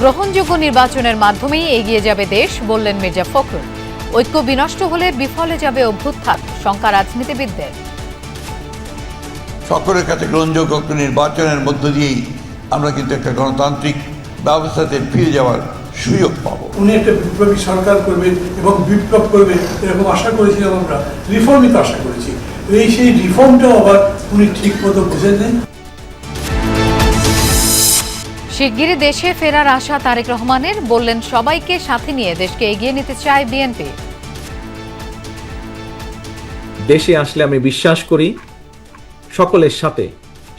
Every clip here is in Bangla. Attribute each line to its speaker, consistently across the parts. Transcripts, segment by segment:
Speaker 1: গ্রহণযোগ্য নির্বাচনের মাধ্যমেই এগিয়ে যাবে দেশ বললেন মির্জা ফখরুল। ঐক্য বিনষ্ট হলে বিফলে যাবে অভ্যুত্থান শঙ্কা রাজনীতিবিদদের।
Speaker 2: সকলের কাছে গ্রহণযোগ্য নির্বাচনের মধ্য দিয়েই আমরা কিন্তু একটা গণতান্ত্রিক ব্যবস্থাতে ফিরে যাওয়ার সুযোগ পাবো।
Speaker 3: উনি একটা বিপ্লবী সরকার করবেন এবং বিপ্লব করবেন এরকম আশা করেছিলাম আমরা রিফর্মই তো আশা করেছি। এই সেই রিফর্মটাও আবার উনি ঠিক মতো বুঝেন নেন
Speaker 1: শিগগিরই দেশে ফেরার আশা তারেক রহমানের। বললেন সবাইকে সাথে নিয়ে দেশকে এগিয়ে নিতে চায় বিএনপি।
Speaker 4: দেশে আসলে আমি বিশ্বাস করি সকলের সাথে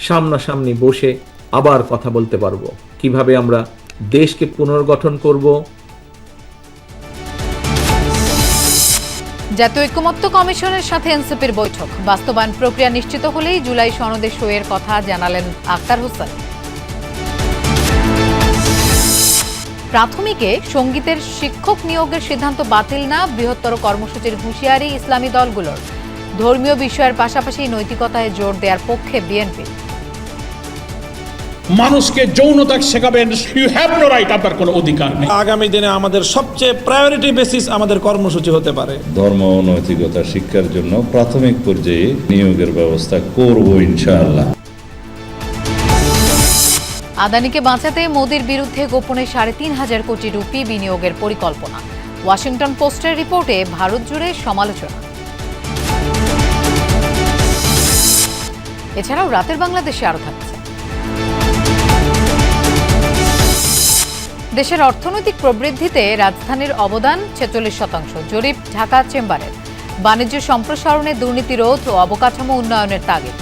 Speaker 4: সামনাসামনি বসে আবার কথা বলতে পারব। কীভাবে আমরা দেশকে পুনর্গঠন করব?
Speaker 1: জাতীয় ঐক্যমত্য কমিশনের সাথে এনসিপির বৈঠক। বাস্তবায়ন প্রক্রিয়া নিশ্চিত হলেই জুলাই সনদে সইয়ের কথা জানালেন আক্তার হোসেন। প্রাথমিকে সঙ্গীতের শিক্ষক নিয়োগের সিদ্ধান্ত বাতিল না বৃহত্তর কর্মসূচির হুঁশিয়ারি ইসলামী দলগুলোর। ধর্মীয় বিষয়ের পাশাপাশি নৈতিকতায় জোর দেওয়ার পক্ষে বিএনপি।
Speaker 5: মানুষকে যৌনতা শেখাবেন ইউ হ্যাভ নো রাইট আপনার কোনো অধিকার নেই।
Speaker 6: আগামী দিনে আমাদের সবচেয়ে প্রায়োরিটি বেসিস আমাদের কর্মসূচি হতে পারে।
Speaker 7: ধর্ম ও নৈতিকতা শিক্ষার জন্য প্রাথমিক পর্যায়ে নিয়োগের ব্যবস্থা করব ইনশাআল্লাহ।
Speaker 1: আদানিকে বাঁচাতে মোদির বিরুদ্ধে গোপনে সাড়ে তিন হাজার কোটি রুপি বিনিয়োগের পরিকল্পনা। ওয়াশিংটন পোস্টের রিপোর্টে ভারত জুড়ে সমালোচনা। এছাড়াও রাতের বাংলাদেশে আরও থাকছে। দেশের অর্থনৈতিক প্রবৃদ্ধিতে রাজধানীর অবদান ছেচল্লিশ শতাংশ, জরিপ ঢাকা চেম্বারের। বাণিজ্য সম্প্রসারণে দুর্নীতি রোধ ও অবকাঠামো উন্নয়নের তাগিদ।